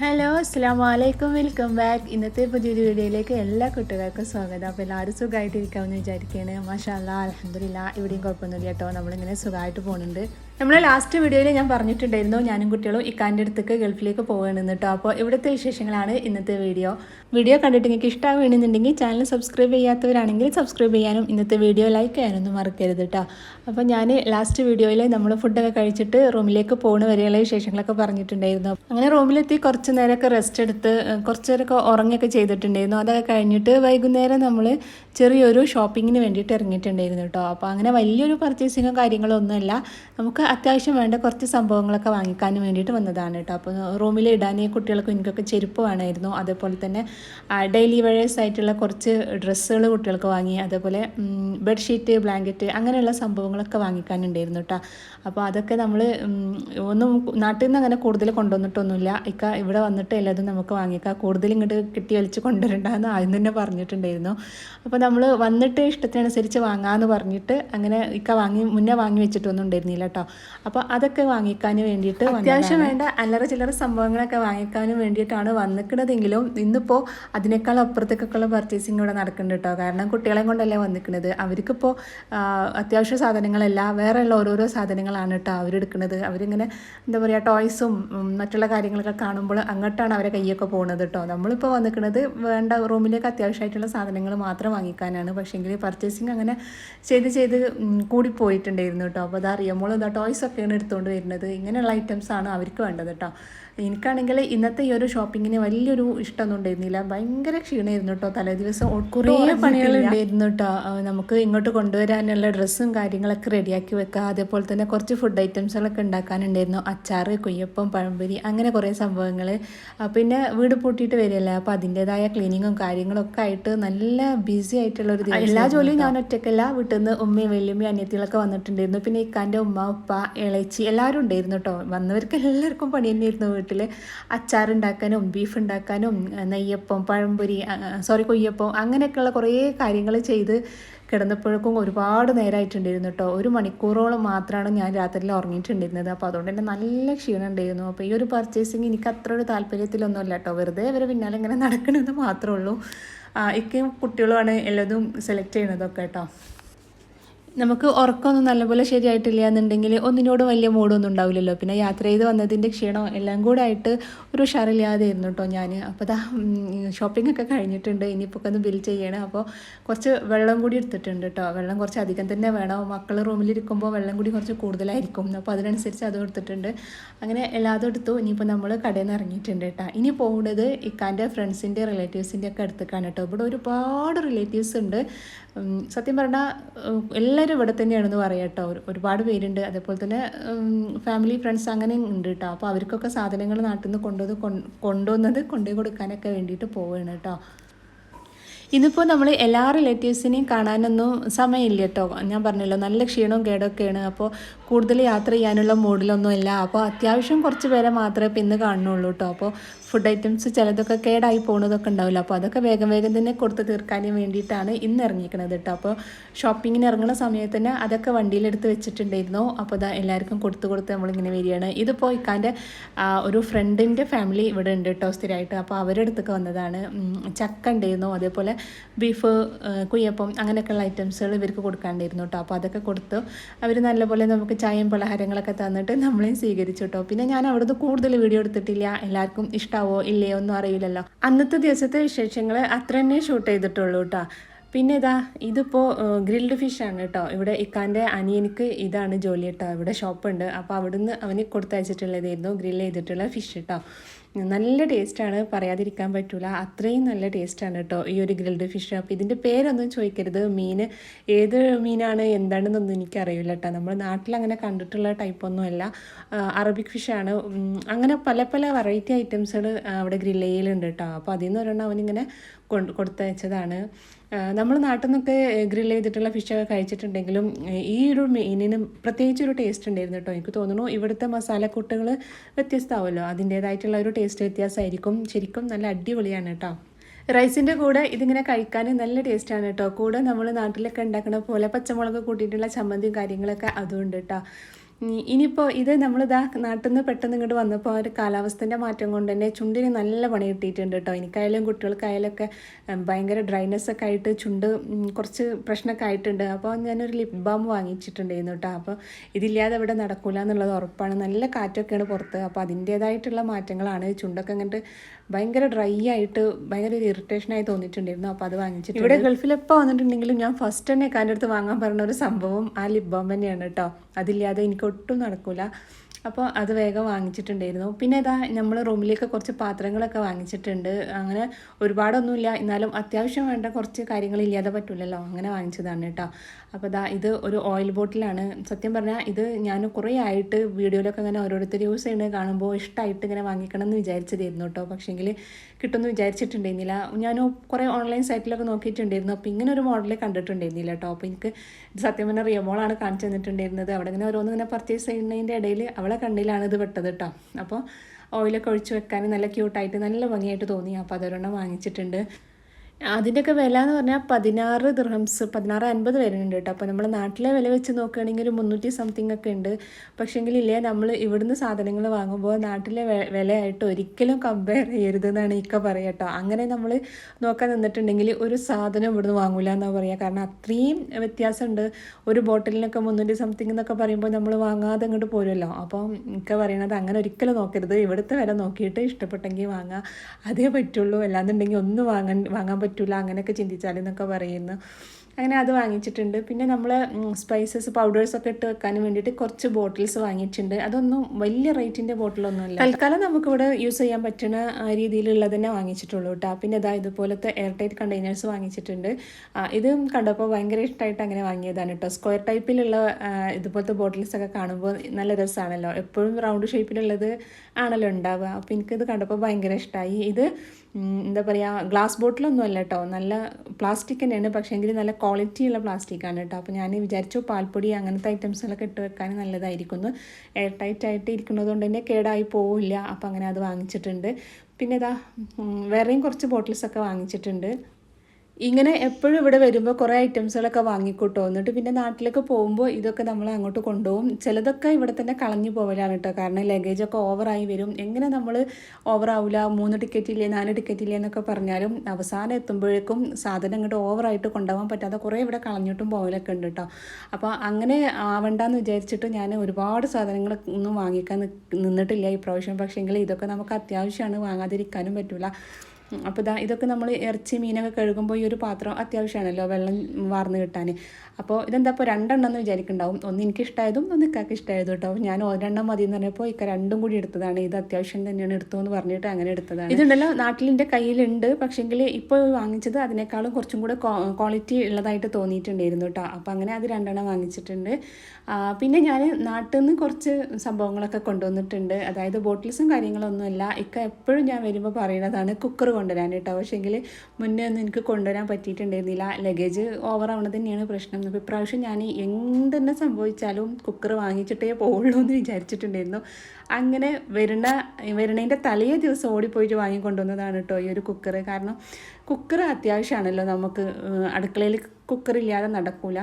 Hello അസ്സാം വലൈക്കും welcome back ഇന്നത്തെ പുതിയൊരു വീഡിയോയിലേക്ക് എല്ലാ കുട്ടികൾക്കും സ്വാഗതം. അപ്പോൾ എല്ലാവരും സുഖമായിട്ടിരിക്കാമെന്ന് വിചാരിക്കുകയാണ്. മാഷാ അല്ലാ അലഹമില്ല ഇവിടെയും കുഴപ്പമൊന്നുമില്ല കേട്ടോ. നമ്മളിങ്ങനെ സുഖമായിട്ട് പോകുന്നുണ്ട്. നമ്മൾ ലാസ്റ്റ് വീഡിയോയിൽ ഞാൻ പറഞ്ഞിട്ടുണ്ടായിരുന്നു ഞാനും കുട്ടികളും ഇക്കാന്റെ അടുത്തേക്ക് ഗൾഫിലേക്ക് പോകണമെന്ന് കേട്ടോ അപ്പോൾ ഇവിടുത്തെ വിശേഷങ്ങളാണ് ഇന്നത്തെ വീഡിയോ വീഡിയോ കണ്ടിട്ട് നിങ്ങൾക്ക് ഇഷ്ടമാവുകയാണെന്നുണ്ടെങ്കിൽ ചാനൽ സബ്സ്ക്രൈബ് ചെയ്യാത്തവരാണെങ്കിൽ സബ്സ്ക്രൈബ് ചെയ്യാനും ഇന്നത്തെ വീഡിയോ ലൈക്ക് ചെയ്യാനൊന്നും മറക്കരുത് കേട്ടോ അപ്പോൾ ഞാൻ ലാസ്റ്റ് വീഡിയോയിൽ നമ്മൾ ഫുഡൊക്കെ കഴിച്ചിട്ട് റൂമിലേക്ക് പോകുന്ന വരെയുള്ള വിശേഷങ്ങളൊക്കെ പറഞ്ഞിട്ടുണ്ടായിരുന്നു. അങ്ങനെ റൂമിലെത്തി കുറച്ച് നേരമൊക്കെ റെസ്റ്റ് എടുത്ത് കുറച്ച് നേരമൊക്കെ ഉറങ്ങിയൊക്കെ ചെയ്തിട്ടുണ്ടായിരുന്നു. അതൊക്കെ കഴിഞ്ഞിട്ട് വൈകുന്നേരം നമ്മൾ ചെറിയൊരു ഷോപ്പിങ്ങിന് വേണ്ടിയിട്ട് ഇറങ്ങിയിട്ടുണ്ടായിരുന്നു കേട്ടോ അപ്പോൾ അങ്ങനെ വലിയൊരു പർച്ചേസിങ്ങോ കാര്യങ്ങളോ ഒന്നുമല്ല നമുക്ക് അത്യാവശ്യം വേണ്ട കുറച്ച് സംഭവങ്ങളൊക്കെ വാങ്ങിക്കാൻ വേണ്ടിയിട്ട് വന്നതാണ് കേട്ടോ. അപ്പോൾ റൂമിൽ ഇടാൻ കുട്ടികൾക്ക് എനിക്കൊക്കെ ചെരുപ്പ് വേണമായിരുന്നു. അതേപോലെ തന്നെ ഡെയിലി വെയേഴ്സ് ആയിട്ടുള്ള കുറച്ച് ഡ്രസ്സുകൾ കുട്ടികൾക്ക് വാങ്ങി അതേപോലെ ബെഡ്ഷീറ്റ് ബ്ലാങ്കറ്റ് അങ്ങനെയുള്ള സംഭവങ്ങളൊക്കെ വാങ്ങിക്കാനുണ്ടായിരുന്നു കേട്ടോ. അപ്പോൾ അതൊക്കെ നമ്മൾ ഒന്നും നാട്ടിൽ നിന്ന് അങ്ങനെ കൂടുതൽ കൊണ്ടുവന്നിട്ടൊന്നുമില്ല. ഇക്ക ഇവിടെ വന്നിട്ട് എല്ലാതും നമുക്ക് വാങ്ങിക്കാം. കൂടുതൽ ഇങ്ങോട്ട് കിട്ടി വലിച്ച് കൊണ്ടുവരണ്ടെന്ന് ആദ്യം തന്നെ പറഞ്ഞിട്ടുണ്ടായിരുന്നു. അപ്പോൾ നമ്മൾ വന്നിട്ട് ഇഷ്ടത്തിനനുസരിച്ച് വാങ്ങാമെന്ന് പറഞ്ഞിട്ട് അങ്ങനെ ഇക്ക വാങ്ങി മുന്നേ വാങ്ങി വെച്ചിട്ടൊന്നും ഉണ്ടായിരുന്നില്ല കേട്ടോ. അപ്പോൾ അതൊക്കെ വാങ്ങിക്കാൻ വേണ്ടിയിട്ട് അത്യാവശ്യം വേണ്ട അല്ലറ ചില്ലറ സംഭവങ്ങളൊക്കെ വാങ്ങിക്കാനും വേണ്ടിയിട്ടാണ് വന്നിക്കുന്നതെങ്കിലും ഇന്നിപ്പോൾ അതിനേക്കാൾ അപ്പുറത്തേക്കൊക്കെയുള്ള പർച്ചേസിങ് ഇവിടെ നടക്കുന്നുണ്ട് കേട്ടോ കാരണം കുട്ടികളെ കൊണ്ടല്ലേ വന്നിക്കുന്നത് അവർക്കിപ്പോൾ അത്യാവശ്യ സാധനങ്ങളല്ല വേറെയുള്ള ഓരോരോ സാധനങ്ങളാണ് കേട്ടോ അവരെടുക്കുന്നത് അവരിങ്ങനെ എന്താ പറയുക ടോയ്സും മറ്റുള്ള കാര്യങ്ങളൊക്കെ കാണുമ്പോൾ അങ്ങോട്ടാണ് അവരെ കൈയൊക്കെ പോകുന്നത് കേട്ടോ നമ്മളിപ്പോൾ വന്നിക്കുന്നത് വേണ്ട റൂമിലേക്ക് അത്യാവശ്യമായിട്ടുള്ള സാധനങ്ങൾ മാത്രം വാങ്ങിക്കാനാണ്. പക്ഷേങ്കിൽ പർച്ചേസിങ് അങ്ങനെ ചെയ്ത് ചെയ്ത് കൂടിപ്പോയിട്ടുണ്ടായിരുന്നു കൂടി പോയിട്ടുണ്ടായിരുന്നു കേട്ടോ അപ്പോൾ അത് അറിയാമോൾ എന്താ ടോയ്സ് ഒക്കെയാണ് എടുത്തുകൊണ്ട് വരുന്നത്. ഇങ്ങനെയുള്ള ഐറ്റംസ് ആണ് അവർക്ക് വേണ്ടത് കേട്ടോ എനിക്കാണെങ്കിൽ ഇന്നത്തെ ഈ ഒരു ഷോപ്പിങ്ങിന് വലിയൊരു ഇഷ്ടമൊന്നും ഉണ്ടായിരുന്നില്ല ഭയങ്കര ക്ഷീണമായിരുന്നു കേട്ടോ. തലേ ദിവസം കുറേ പണികളുണ്ടായിരുന്നു കേട്ടോ. നമുക്ക് ഇങ്ങോട്ട് കൊണ്ടുവരാനുള്ള ഡ്രസ്സും കാര്യങ്ങളൊക്കെ റെഡിയാക്കി വെക്കുക. അതേപോലെ തന്നെ കുറച്ച് ഫുഡ് ഐറ്റംസുകളൊക്കെ ഉണ്ടാക്കാനുണ്ടായിരുന്നു. അച്ചാറ് കുയ്യപ്പം പഴംപൊരി അങ്ങനെ കുറേ സംഭവങ്ങൾ പിന്നെ വീട് പൂട്ടിയിട്ട് വരികയല്ലേ? അപ്പോൾ അതിന്റെതായ ക്ലീനിങ്ങും കാര്യങ്ങളൊക്കെ ആയിട്ട് നല്ല ബിസി ആയിട്ടുള്ള ഒരു ദിവസം എല്ലാ ജോലിയും ഞാൻ ഒറ്റക്കല്ല വീട്ടിൽ നിന്ന് ഉമ്മയും വല്യമ്മയും അനിയത്തികളൊക്കെ വന്നിട്ടുണ്ടായിരുന്നു. പിന്നെ ഇക്കാന്റെ ഉമ്മ ഉപ്പ ഇളച്ചി എല്ലാവരും ഉണ്ടായിരുന്നു കേട്ടോ. വന്നവർക്ക് എല്ലാവർക്കും പണി തന്നെയായിരുന്നു വീട്ടിൽ അച്ചാറുണ്ടാക്കാനും ബീഫ് ഉണ്ടാക്കാനും നെയ്യപ്പം പഴംപൊരി സോറി കൊയ്യപ്പം അങ്ങനെയൊക്കെയുള്ള കുറേ കാര്യങ്ങൾ ചെയ്ത് കിടന്നപ്പോഴേക്കും ഒരുപാട് നേരമായിട്ടുണ്ടായിരുന്നു കേട്ടോ. ഒരു മണിക്കൂറോളം മാത്രമാണ് ഞാൻ രാത്രിയിൽ ഉറങ്ങിയിട്ടുണ്ടായിരുന്നത്. അപ്പോൾ അതുകൊണ്ട് തന്നെ നല്ല ക്ഷീണം ഉണ്ടായിരുന്നു. അപ്പോൾ ഈ ഒരു പർച്ചേസിങ് എനിക്ക് അത്ര ഒരു താല്പര്യത്തിലൊന്നുമല്ല കേട്ടോ. വെറുതെ ഇവരെ പിന്നാലെ ഇങ്ങനെ നടക്കണമെന്ന് മാത്രമേ ഉള്ളൂ. ഇക്കയും കുട്ടികളുമാണ് എല്ലാതും സെലക്ട് ചെയ്യണതൊക്കെ കേട്ടോ. നമുക്ക് ഉറക്കമൊന്നും നല്ലപോലെ ശരിയായിട്ടില്ല എന്നുണ്ടെങ്കിൽ ഒന്നിനോടും വലിയ മൂടൊന്നും ഉണ്ടാവില്ലല്ലോ. പിന്നെ യാത്ര ചെയ്ത് വന്നതിന്റെ ക്ഷീണം എല്ലാം കൂടെ ആയിട്ട് ഒരു ഉഷാറില്ലാതെയായിരുന്നു കേട്ടോ ഞാൻ. അപ്പോൾ ദാ ഷോപ്പിംഗ് ഒക്കെ കഴിഞ്ഞിട്ടുണ്ട്. ഇനിയിപ്പോൾ ഒന്ന് ബിൽ ചെയ്യണം. അപ്പോൾ കുറച്ച് വെള്ളം കൂടി എടുത്തിട്ടുണ്ട് കേട്ടോ. വെള്ളം കുറച്ച് അധികം തന്നെ വേണം. മക്കൾ റൂമിലിരിക്കുമ്പോൾ വെള്ളം കൂടി കുറച്ച് കൂടുതലായിരിക്കും. അപ്പോൾ അതിനനുസരിച്ച് അതും എടുത്തിട്ടുണ്ട്. അങ്ങനെ എല്ലാതും എടുത്തു. ഇനിയിപ്പോൾ നമ്മൾ കടയിൽ നിന്ന് ഇറങ്ങിയിട്ടുണ്ട് കേട്ടോ. ഇനി പോകുന്നത് ഇക്കാന്റെ ഫ്രണ്ട്സിന്റെ റിലേറ്റീവ്സിന്റെ ഒക്കെ അടുത്തേക്കാണ് കേട്ടോ. ഇവിടെ ഒരുപാട് റിലേറ്റീവ്സ് ഉണ്ട്. സത്യം പറഞ്ഞാൽ ഉം, എല്ലാവരും ഇവിടെ തന്നെയാണെന്ന് പറയാം കേട്ടോ. ഒരുപാട് പേരുണ്ട്. അതേപോലെ തന്നെ ഫാമിലി ഫ്രണ്ട്സ് അങ്ങനെ ഉണ്ട് കേട്ടോ. അപ്പോൾ അവർക്കൊക്കെ സാധനങ്ങൾ നാട്ടിൽ നിന്ന് കൊണ്ടുവന്ന് കൊണ്ടുവന്നത് കൊണ്ടുപോയി കൊടുക്കാനൊക്കെ വേണ്ടിയിട്ട് പോവുകയാണ് കേട്ടോ. ഇന്നിപ്പോൾ നമ്മൾ എല്ലാ റിലേറ്റീവ്സിനെയും കാണാനൊന്നും സമയമില്ല കേട്ടോ. ഞാൻ പറഞ്ഞല്ലോ നല്ല ക്ഷീണവും കേടൊക്കെയാണ്. അപ്പോൾ കൂടുതൽ യാത്ര ചെയ്യാനുള്ള മൂഡിലൊന്നും ഇല്ല അപ്പോൾ അത്യാവശ്യം കുറച്ച് പേരെ മാത്രമേ ഇപ്പം ഇന്ന് കാണുന്നുള്ളൂ കേട്ടോ. അപ്പോൾ ഫുഡ് ഐറ്റംസ് ചിലതൊക്കെ കേടായി പോകുന്നതൊക്കെ ഉണ്ടാവില്ല. അപ്പോൾ അതൊക്കെ വേഗം വേഗം തന്നെ കൊടുത്ത് തീർക്കാനും വേണ്ടിയിട്ടാണ് ഇന്ന് ഇറങ്ങിയിരിക്കുന്നത് കേട്ടോ. അപ്പോൾ ഷോപ്പിങ്ങിന് ഇറങ്ങുന്ന സമയത്ത് തന്നെ അതൊക്കെ വണ്ടിയിലെടുത്ത് വെച്ചിട്ടുണ്ടായിരുന്നു. അപ്പോൾ അതാ എല്ലാവർക്കും കൊടുത്ത് കൊടുത്ത് നമ്മളിങ്ങനെ വരികയാണ്. ഇതിപ്പോൾ ഇക്കാന്റെ ഒരു ഫ്രണ്ടിന്റെ ഫാമിലി ഇവിടെ ഉണ്ട് കേട്ടോ സ്ഥിരമായിട്ട്. അപ്പോൾ അവരുടെ അടുത്തൊക്കെ വന്നതാണ്. ചക്ക ഉണ്ടായിരുന്നു. അതേപോലെ ബീഫ് കുയ്യപ്പം അങ്ങനെയൊക്കെയുള്ള ഐറ്റംസുകൾ ഇവർക്ക് കൊടുക്കാണ്ടായിരുന്നു കേട്ടോ. അപ്പോൾ അതൊക്കെ കൊടുത്തു. അവർ നല്ലപോലെ നമുക്ക് ചായയും പലഹാരങ്ങളൊക്കെ തന്നിട്ട് നമ്മളെയും സ്വീകരിച്ചു കേട്ടോ. പിന്നെ ഞാൻ അവിടുന്ന് കൂടുതൽ വീഡിയോ എടുത്തിട്ടില്ല. എല്ലാവർക്കും ഇഷ്ടാവോ ഇല്ലയോ ഒന്നും അറിയില്ലല്ലോ. അന്നത്തെ ദിവസത്തെ വിശേഷങ്ങൾ അത്ര തന്നെ ഷൂട്ട് ചെയ്തിട്ടുള്ളൂ കേട്ടോ പിന്നെ ഇതാ ഇതിപ്പോൾ ഗ്രിൽഡ് ഫിഷ് ആണ് കേട്ടോ ഇവിടെ ഇക്കാന്റെ അനിയനിക്ക് ഇതാണ് ജോലി കേട്ടോ ഇവിടെ ഷോപ്പുണ്ട് അപ്പോൾ അവിടുന്ന് അവന് കൊടുത്തയച്ചിട്ടുള്ളതായിരുന്നു ഗ്രിൽ ചെയ്തിട്ടുള്ള ഫിഷ് കേട്ടോ നല്ല ടേസ്റ്റാണ് പറയാതിരിക്കാൻ പറ്റൂല. അത്രയും നല്ല ടേസ്റ്റാണ് കേട്ടോ ഈ ഒരു ഗ്രിൽഡ് ഫിഷ്. അപ്പോൾ ഇതിന്റെ പേരൊന്നും ചോദിക്കരുത്. മീൻ ഏത് മീനാണ് എന്താണെന്നൊന്നും എനിക്കറിയില്ല കേട്ടോ നമ്മൾ നാട്ടിൽ അങ്ങനെ കണ്ടിട്ടുള്ള ടൈപ്പൊന്നുമല്ല അറബിക് ഫിഷാണ് അങ്ങനെ പല പല വെറൈറ്റി ഐറ്റംസുകൾ അവിടെ ഗ്രില്ല് ചെയ്യലുണ്ട് കേട്ടോ അപ്പോൾ അതിൽ നിന്ന് ഒരെണ്ണം അവനിങ്ങനെ കൊണ്ട് കൊടുത്തയച്ചതാണ്. നമ്മൾ നാട്ടിൽ നിന്നൊക്കെ ഗ്രിൽ ചെയ്തിട്ടുള്ള ഫിഷൊക്കെ കഴിച്ചിട്ടുണ്ടെങ്കിലും ഈ ഒരു മീനിന് പ്രത്യേകിച്ച് ഒരു ടേസ്റ്റ് ഉണ്ടായിരുന്നു കേട്ടോ എനിക്ക് തോന്നുന്നു ഇവിടുത്തെ മസാലക്കൂട്ടുകൾ വ്യത്യസ്തമാവുമല്ലോ അതിന്റേതായിട്ടുള്ള ഒരു ടേസ്റ്റ് വ്യത്യാസമായിരിക്കും. ശരിക്കും നല്ല അടിപൊളിയാണ് കേട്ടോ റൈസിന്റെ കൂടെ ഇതിങ്ങനെ കഴിക്കാൻ നല്ല ടേസ്റ്റാണ് കേട്ടോ കൂടെ നമ്മൾ നാട്ടിലൊക്കെ ഉണ്ടാക്കുന്ന പോലെ പച്ചമുളക് കൂട്ടിയിട്ടുള്ള ചമ്മന്തിയും കാര്യങ്ങളൊക്കെ അതുകൊണ്ട് കേട്ടോ ഇനിയിപ്പോൾ ഇത് നമ്മളിതാ നാട്ടിൽ നിന്ന് പെട്ടെന്ന് ഇങ്ങോട്ട് വന്നപ്പോൾ ഒരു കാലാവസ്ഥന്റെ മാറ്റം കൊണ്ട് തന്നെ ചുണ്ടിന് നല്ല പണി കിട്ടിയിട്ടുണ്ട് കേട്ടോ എനിക്കായാലും കുട്ടികൾക്കായാലും ഒക്കെ ഭയങ്കര ഡ്രൈനെസ് ഒക്കെ ആയിട്ട് ചുണ്ട് കുറച്ച് പ്രശ്നമൊക്കെ ആയിട്ടുണ്ട്. അപ്പോൾ ഞാനൊരു ലിപ് ബാം വാങ്ങിച്ചിട്ടുണ്ടായിരുന്നു കേട്ടോ അപ്പോൾ ഇതില്ലാതെ ഇവിടെ നടക്കൂല എന്നുള്ളത് ഉറപ്പാണ്. നല്ല കാറ്റൊക്കെയാണ് പുറത്ത്. അപ്പോൾ അതിന്റേതായിട്ടുള്ള മാറ്റങ്ങളാണ്. ചുണ്ടൊക്കെ അങ്ങോട്ട് ഭയങ്കര ഡ്രൈ ആയിട്ട് ഭയങ്കര ഒരു ഇറിറ്റേഷനായി തോന്നിയിട്ടുണ്ടായിരുന്നു. അപ്പോൾ അത് വാങ്ങിച്ചിട്ട് ഇവിടെ ഗൾഫിൽ എപ്പോൾ വന്നിട്ടുണ്ടെങ്കിലും ഞാൻ ഫസ്റ്റ് തന്നെ കാന്റെ അടുത്ത് വാങ്ങാൻ പറഞ്ഞ ഒരു സംഭവം ആ ലിപ് ബാം തന്നെയാണ് കേട്ടോ. അതില്ലാതെ എനിക്ക് ഒട്ടും നടക്കില്ല അപ്പോൾ അത് വേഗം വാങ്ങിച്ചിട്ടുണ്ടായിരുന്നു. പിന്നെ ഇതാ നമ്മൾ റൂമിലേക്ക് കുറച്ച് പാത്രങ്ങളൊക്കെ വാങ്ങിച്ചിട്ടുണ്ട്. അങ്ങനെ ഒരുപാടൊന്നുമില്ല. എന്നാലും അത്യാവശ്യം വേണ്ട കുറച്ച് കാര്യങ്ങൾ ഇല്ലാതെ പറ്റില്ലല്ലോ അങ്ങനെ വാങ്ങിച്ചതാണ് കേട്ടോ. അപ്പോൾ ഇതാ ഇത് ഒരു ഓയിൽ ബോട്ടിലാണ് സത്യം പറഞ്ഞാൽ ഇത് ഞാൻ കുറേ ആയിട്ട് വീഡിയോയിലൊക്കെ ഇങ്ങനെ ഓരോരുത്തർ യൂസ് ചെയ്യുന്നത് കാണുമ്പോൾ ഇഷ്ടമായിട്ട് ഇങ്ങനെ വാങ്ങിക്കണം എന്ന് വിചാരിച്ചതായിരുന്നു കേട്ടോ. പക്ഷേങ്കിൽ കിട്ടുമെന്ന് വിചാരിച്ചിട്ടുണ്ടായിരുന്നില്ല. ഞാൻ കുറേ ഓൺലൈൻ സൈറ്റിലൊക്കെ നോക്കിയിട്ടുണ്ടായിരുന്നു. അപ്പോൾ ഇങ്ങനെ ഒരു മോഡൽ കണ്ടിട്ടുണ്ടായിരുന്നില്ല അപ്പോൾ എനിക്ക് സത്യം പറഞ്ഞാൽ റിയമോളാണ് കാണിച്ചു തന്നിട്ടുണ്ടായിരുന്നത്. അവിടെ ഇങ്ങനെ ഓരോന്ന് ഇങ്ങനെ പർച്ചേസ് ചെയ്യുന്നതിന്റെ ഇടയിൽ അവളെ കണ്ണിലാണ് ഇത് പെട്ടത് കേട്ടോ. അപ്പോൾ ഓയിലൊക്കെ ഒഴിച്ച് വെക്കാൻ നല്ല ക്യൂട്ടായിട്ട് നല്ല ഭംഗിയായിട്ട് തോന്നി. അപ്പോൾ അതൊരെണ്ണം വാങ്ങിച്ചിട്ടുണ്ട്. അതിന്റെയൊക്കെ വില എന്ന് പറഞ്ഞാൽ പതിനാറ് ദിർഹംസ് പതിനാറ് അൻപത് വരുന്നുണ്ട് കേട്ടോ. അപ്പോൾ നമ്മൾ നാട്ടിലെ വില വെച്ച് നോക്കുകയാണെങ്കിൽ മുന്നൂറ്റി സംതിങ് ഒക്കെ ഉണ്ട്. പക്ഷേങ്കിൽ ഇല്ലേ നമ്മൾ ഇവിടുന്ന് സാധനങ്ങൾ വാങ്ങുമ്പോൾ നാട്ടിലെ വിലയായിട്ട് ഒരിക്കലും കമ്പയർ ചെയ്യരുത് എന്നാണ് ഇക്ക പറയുക കേട്ടോ. അങ്ങനെ നമ്മൾ നോക്കാൻ നിന്നിട്ടുണ്ടെങ്കിൽ ഒരു സാധനം ഇവിടുന്ന് വാങ്ങൂല എന്നാണ് പറയുക. കാരണം അത്രയും വ്യത്യാസമുണ്ട്. ഒരു ബോട്ടിലിനൊക്കെ മുന്നൂറ്റി സംതിങ് എന്നൊക്കെ പറയുമ്പോൾ നമ്മൾ വാങ്ങാതെ അങ്ങോട്ട് പോരുമല്ലോ. അപ്പം ഇക്ക പറയണത് അങ്ങനെ ഒരിക്കലും നോക്കരുത്. ഇവിടുത്തെ വില നോക്കിയിട്ട് ഇഷ്ടപ്പെട്ടെങ്കിൽ വാങ്ങാം. അതേ പറ്റുള്ളൂ. അല്ലാന്നുണ്ടെങ്കിൽ ഒന്നും വാങ്ങാൻ വാങ്ങാൻ പറ്റില്ല അങ്ങനെയൊക്കെ ചിന്തിച്ചാലെന്നൊക്കെ പറയുന്നു. അങ്ങനെ അത് വാങ്ങിച്ചിട്ടുണ്ട്. പിന്നെ നമ്മൾ സ്പൈസസ് പൗഡേഴ്സൊക്കെ ഇട്ട് വെക്കാനും വേണ്ടിയിട്ട് കുറച്ച് ബോട്ടിൽസ് വാങ്ങിച്ചിട്ടുണ്ട് അതൊന്നും വലിയ റേറ്റിന്റെ ബോട്ടിലൊന്നുമല്ല തൽക്കാലം നമുക്കിവിടെ യൂസ് ചെയ്യാൻ പറ്റുന്ന രീതിയിലുള്ളത് തന്നെ വാങ്ങിച്ചിട്ടുള്ളൂ കേട്ടോ പിന്നെ ഇതാ ഇതുപോലത്തെ എയർ ടൈറ്റ് കണ്ടെയ്നേഴ്സ് വാങ്ങിച്ചിട്ടുണ്ട് ഇത് കണ്ടപ്പോൾ ഭയങ്കര ഇഷ്ടമായിട്ട് അങ്ങനെ വാങ്ങിയതാണ് കേട്ടോ സ്ക്വയർ ടൈപ്പിലുള്ള ഇതുപോലത്തെ ബോട്ടിൽസ് ഒക്കെ കാണുമ്പോൾ നല്ല രസമാണല്ലോ എപ്പോഴും റൗണ്ട് ഷേപ്പിലുള്ളത് ആണല്ലോ ഉണ്ടാവുക. അപ്പോൾ എനിക്കിത് കണ്ടപ്പോൾ ഭയങ്കര ഇഷ്ടമായി ഇത് എന്താ പറയുക ഗ്ലാസ് ബോട്ടിലൊന്നും അല്ല കേട്ടോ നല്ല പ്ലാസ്റ്റിക് തന്നെയാണ്. പക്ഷേങ്കിൽ നല്ല ക്വാളിറ്റി ഉള്ള പ്ലാസ്റ്റിക് ആണ് കേട്ടോ അപ്പോൾ ഞാൻ വിചാരിച്ചു പാൽപ്പൊടി അങ്ങനത്തെ ഐറ്റംസുകളൊക്കെ ഇട്ട് വെക്കാൻ നല്ലതായിരിക്കുന്നു. എയർ ടൈറ്റ് ആയിട്ട് ഇരിക്കുന്നത് കൊണ്ട് തന്നെ കേടായി പോവില്ല. അപ്പോൾ അങ്ങനെ അത് വാങ്ങിച്ചിട്ടുണ്ട്. പിന്നെ ഇതാ വേറെയും കുറച്ച് ബോട്ടിൽസൊക്കെ വാങ്ങിച്ചിട്ടുണ്ട്. ഇങ്ങനെ എപ്പോഴും ഇവിടെ വരുമ്പോൾ കുറേ ഐറ്റംസുകളൊക്കെ വാങ്ങിക്കൂട്ടോ. എന്നിട്ട് പിന്നെ നാട്ടിലേക്ക് പോകുമ്പോൾ ഇതൊക്കെ നമ്മൾ അങ്ങോട്ട് കൊണ്ടുപോകും. ചിലതൊക്കെ ഇവിടെ തന്നെ കളഞ്ഞു പോകലാണ് കേട്ടോ. കാരണം ലഗേജൊക്കെ ഓവറായി വരും. എങ്ങനെ നമ്മൾ ഓവറാവില്ല മൂന്ന് ടിക്കറ്റ് ഇല്ലേ നാല് ടിക്കറ്റ് ഇല്ലേ എന്നൊക്കെ പറഞ്ഞാലും അവസാനം എത്തുമ്പോഴേക്കും സാധനം ഇങ്ങോട്ട് ഓവറായിട്ട് കൊണ്ടുപോകാൻ പറ്റാതെ കുറേ ഇവിടെ കളഞ്ഞിട്ടും പോകലൊക്കെ ഉണ്ട് കേട്ടോ. അപ്പോൾ അങ്ങനെ ആവണ്ടെന്ന് വിചാരിച്ചിട്ട് ഞാൻ ഒരുപാട് സാധനങ്ങൾ ഒന്നും വാങ്ങിക്കാൻ നിന്നിട്ടില്ല ഈ പ്രാവശ്യം. പക്ഷേങ്കിൽ ഇതൊക്കെ നമുക്ക് അത്യാവശ്യമാണ് വാങ്ങാതിരിക്കാനും പറ്റില്ല അപ്പോൾ ഇതാ ഇതൊക്കെ നമ്മൾ ഇറച്ചി മീനൊക്കെ കഴുകുമ്പോൾ ഈ ഒരു പാത്രം അത്യാവശ്യമാണല്ലോ വെള്ളം വാർന്ന് കിട്ടാൻ അപ്പോൾ ഇതെന്താ ഇപ്പോൾ രണ്ടെണ്ണം എന്ന് വിചാരിക്കുന്നുണ്ടാവും ഒന്ന് എനിക്ക് ഇഷ്ടമായതും ഒന്ന് ഇക്കാക്ക് ഇഷ്ടമായതും കേട്ടോ. ഞാൻ ഒരെണ്ണം മതി എന്ന് പറഞ്ഞപ്പോൾ ഇക്ക രണ്ടും കൂടി എടുത്തതാണ്. ഇത് അത്യാവശ്യം തന്നെയാണ് എടുത്തോ എന്ന് പറഞ്ഞിട്ട് അങ്ങനെ എടുത്തതാണ്. ഇതുണ്ടല്ലോ നാട്ടിലിന്റെ കയ്യിലുണ്ട്. പക്ഷേങ്കിൽ ഇപ്പോൾ വാങ്ങിച്ചത് അതിനേക്കാളും കുറച്ചും കൂടെ ക്വാളിറ്റി ഉള്ളതായിട്ട് തോന്നിയിട്ടുണ്ടായിരുന്നു കേട്ടോ. അപ്പോൾ അങ്ങനെ അത് രണ്ടെണ്ണം വാങ്ങിച്ചിട്ടുണ്ട്. പിന്നെ ഞാൻ നാട്ടിൽ നിന്ന് കുറച്ച് സംഭവങ്ങളൊക്കെ കൊണ്ടുവന്നിട്ടുണ്ട്. അതായത് ബോട്ടിൽസും കാര്യങ്ങളൊന്നുമല്ല. ഇക്ക എപ്പോഴും ഞാൻ വരുമ്പോൾ പറയുന്നതാണ് കുക്കർ കൊണ്ടുവരാൻ കേട്ടോ പക്ഷേങ്കിൽ മുന്നേ ഒന്നും എനിക്ക് കൊണ്ടുവരാൻ പറ്റിയിട്ടുണ്ടായിരുന്നില്ല. ലഗേജ് ഓവർ ആവുന്നത് തന്നെയാണ് പ്രശ്നം. അപ്പോൾ ഇപ്രാവശ്യം ഞാൻ എന്തെന്നെ സംഭവിച്ചാലും കുക്കർ വാങ്ങിച്ചിട്ടേ പോവുള്ളൂ എന്ന് വിചാരിച്ചിട്ടുണ്ടായിരുന്നു. അങ്ങനെ വരുന്ന വരുന്നതിന്റെ തലേ ദിവസം ഓടിപ്പോയിട്ട് വാങ്ങിക്കൊണ്ടുവന്നതാണ് കേട്ടോ ഈ ഒരു കുക്കർ കാരണം കുക്കർ അത്യാവശ്യമാണല്ലോ നമുക്ക് അടുക്കളയിൽ കുക്കർ ഇല്ലാതെ നടക്കൂല.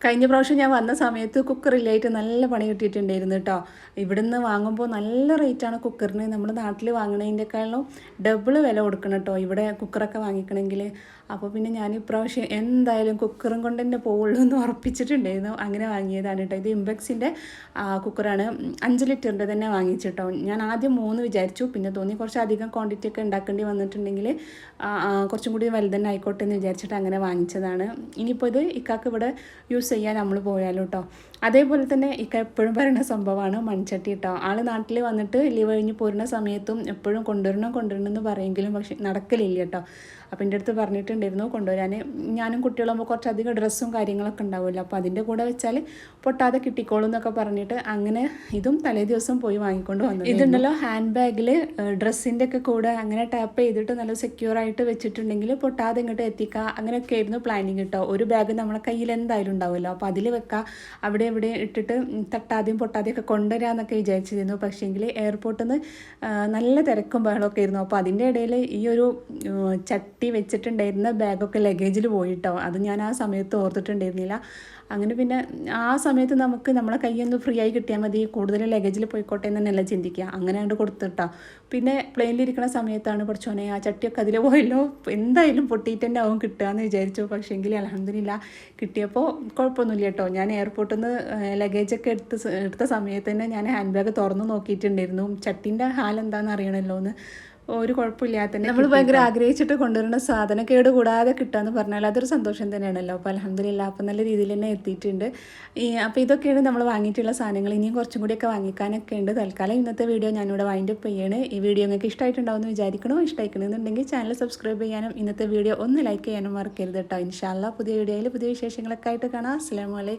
കഴിഞ്ഞ പ്രാവശ്യം ഞാൻ വന്ന സമയത്ത് കുക്കറില്ലായിട്ട് നല്ല പണി കിട്ടിയിട്ടുണ്ടായിരുന്നു കേട്ടോ ഇവിടുന്ന് വാങ്ങുമ്പോൾ നല്ല റേറ്റാണ് കുക്കറിന് നമ്മുടെ നാട്ടിൽ വാങ്ങണതിന്റെക്കാളും ഡബിൾ വില കൊടുക്കണം കേട്ടോ ഇവിടെ കുക്കറൊക്കെ വാങ്ങിക്കണമെങ്കിൽ അപ്പോൾ പിന്നെ ഞാൻ ഇപ്രാവശ്യം എന്തായാലും കുക്കറും കൊണ്ട് തന്നെ പോവുള്ളൂ എന്ന് ഉറപ്പിച്ചിട്ടുണ്ടായിരുന്നു. അങ്ങനെ വാങ്ങിയതാണ് കേട്ടോ ഇത് ഇമ്പെക്സിന്റെ കുക്കറാണ് അഞ്ച് ലിറ്ററിന്റെ തന്നെ വാങ്ങിച്ചിട്ടോ. ഞാൻ ആദ്യം മൂന്ന് വിചാരിച്ചു. പിന്നെ തോന്നി കുറച്ച് അധികം ക്വാണ്ടിറ്റി ഒക്കെ ഉണ്ടാക്കേണ്ടി വന്നിട്ടുണ്ടെങ്കിൽ കുറച്ചും കൂടി വലുതന്നെ ആയിക്കോട്ടെ എന്ന് വിചാരിച്ചിട്ട് അങ്ങനെ വാങ്ങിച്ചതാണ്. ഇനിയിപ്പോൾ ഇത് ഇക്കാക്ക് ഇവിടെ യൂസ് ചെയ്യാൻ നമ്മൾ പോയാലോ കേട്ടോ അതേപോലെ തന്നെ ഇക്ക എപ്പോഴും പറയുന്ന സംഭവമാണ് മൺചട്ടി കേട്ടോ ആൾ നാട്ടിൽ വന്നിട്ട് ലീവ് കഴിഞ്ഞ് പോരുന്ന സമയത്തും എപ്പോഴും കൊണ്ടുവരണം കൊണ്ടുവരണം എന്ന് പറയുമെങ്കിലും പക്ഷെ നടക്കലില്ല കേട്ടോ അപ്പം എന്റെ അടുത്ത് പറഞ്ഞിട്ടുണ്ടായിരുന്നു കൊണ്ടുവരാൻ ഞാനും കുട്ടികളാകുമ്പോൾ കുറച്ചധികം ഡ്രസ്സും കാര്യങ്ങളൊക്കെ ഉണ്ടാവുമല്ലോ. അപ്പോൾ അതിന്റെ കൂടെ വെച്ചാൽ പൊട്ടാതെ കിട്ടിക്കോളും എന്നൊക്കെ പറഞ്ഞിട്ട് അങ്ങനെ ഇതും തലേ ദിവസം പോയി വാങ്ങിക്കൊണ്ട് വന്നു ഇതുണ്ടല്ലോ ഹാൻഡ് ബാഗിൽ ഡ്രസ്സിന്റെ ഒക്കെ കൂടെ അങ്ങനെ ടാപ്പ് ചെയ്തിട്ട് നല്ല സെക്യൂർ ആയിട്ട് വെച്ചിട്ടുണ്ടെങ്കിൽ പൊട്ടാതെ ഇങ്ങോട്ട് എത്തിക്കുക അങ്ങനെയൊക്കെ ആയിരുന്നു പ്ലാനിങ് കേട്ടോ ഒരു ബാഗ് നമ്മളെ കയ്യിൽ എന്തായാലും ഉണ്ടാവുമല്ലോ. അപ്പോൾ അതിൽ വെക്കുക അവിടെ ഇവിടെ ഇട്ടിട്ട് തട്ടാതെയും പൊട്ടാതെയും ഒക്കെ കൊണ്ടുവരാമെന്നൊക്കെ വിചാരിച്ചിരുന്നു. പക്ഷേങ്കിൽ എയർപോർട്ടിൽ നിന്ന് നല്ല തിരക്കും ബഹളമൊക്കെ ആയിരുന്നു. അപ്പോൾ അതിന്റെ ഇടയിൽ ഈ ഒരു ഉം, ചട്ടി വെച്ചിട്ടുണ്ടായിരുന്ന ബാഗൊക്കെ ലഗേജിൽ പോയിട്ടോ. അത് ഞാൻ ആ സമയത്ത് ഓർത്തിട്ടുണ്ടായിരുന്നില്ല. അങ്ങനെ പിന്നെ ആ സമയത്ത് നമുക്ക് നമ്മളെ കൈയൊന്ന് ഫ്രീ ആയി കിട്ടിയാൽ മതി. കൂടുതൽ ലഗേജിൽ പോയിക്കോട്ടെ എന്ന് തന്നെയല്ല ചിന്തിക്കുക. അങ്ങനെ കണ്ട് കൊടുത്തിട്ടോ. പിന്നെ പ്ലെയിനിലിരിക്കുന്ന സമയത്താണ് പഠിച്ചോനെ ആ ചട്ടിയൊക്കെ അതിൽ പോയല്ലോ. എന്തായാലും പൊട്ടിയിട്ട് തന്നെ ആവും കിട്ടുക എന്ന് വിചാരിച്ചു പക്ഷേങ്കിൽ അലഹമില്ല കിട്ടിയപ്പോൾ കുഴപ്പമൊന്നുമില്ല കേട്ടോ. ഞാൻ എയർപോർട്ടിൽ നിന്ന് ലഗേജൊക്കെ എടുത്ത് എടുത്ത സമയത്ത് തന്നെ ഞാൻ ഹാൻഡ് ബാഗ് തുറന്ന് നോക്കിയിട്ടുണ്ടായിരുന്നു. ചട്ടിന്റെ ഹാലെന്താണെന്ന് അറിയണമല്ലോ എന്ന് ഒരു കുഴപ്പമില്ലാത്ത തന്നെ നമ്മൾ ഭയങ്കര ആഗ്രഹിച്ചിട്ട് കൊണ്ടുവരുന്ന സാധനം കേട് കൂടാതെ കിട്ടാന്ന് പറഞ്ഞാൽ അതൊരു സന്തോഷം തന്നെയാണല്ലോ. അപ്പോൾ അലഹമില്ല അപ്പം നല്ല രീതിയിൽ തന്നെ എത്തിയിട്ടുണ്ട്. ഈ അപ്പോൾ ഇതൊക്കെയാണ് നമ്മൾ വാങ്ങിയിട്ടുള്ള സാധനങ്ങൾ. ഇനിയും കുറച്ചും കൂടിയൊക്കെ വാങ്ങിക്കാനൊക്കെ ഉണ്ട്. തൽക്കാലം ഇന്നത്തെ വീഡിയോ ഞാനിവിടെ വൈൻഡ് അപ്പ് ചെയ്യാണ്. ഈ വീഡിയോ നിങ്ങൾക്ക് ഇഷ്ടമായിട്ടുണ്ടാവും എന്ന് വിചാരിക്കണോ? ഇഷ്ടമായിക്കണമെന്നുണ്ടെങ്കിൽ ചാനൽ സബ്സ്ക്രൈബ് ചെയ്യാനും ഇന്നത്തെ വീഡിയോ ഒന്ന് ലൈക്ക് ചെയ്യാനും മറക്കരുത് കേട്ടോ. ഇൻഷാല്ല പുതിയ വീഡിയോയിൽ പുതിയ വിശേഷങ്ങളൊക്കെ ആയിട്ട് കാണാം. അസ്സാം വലൈക്കും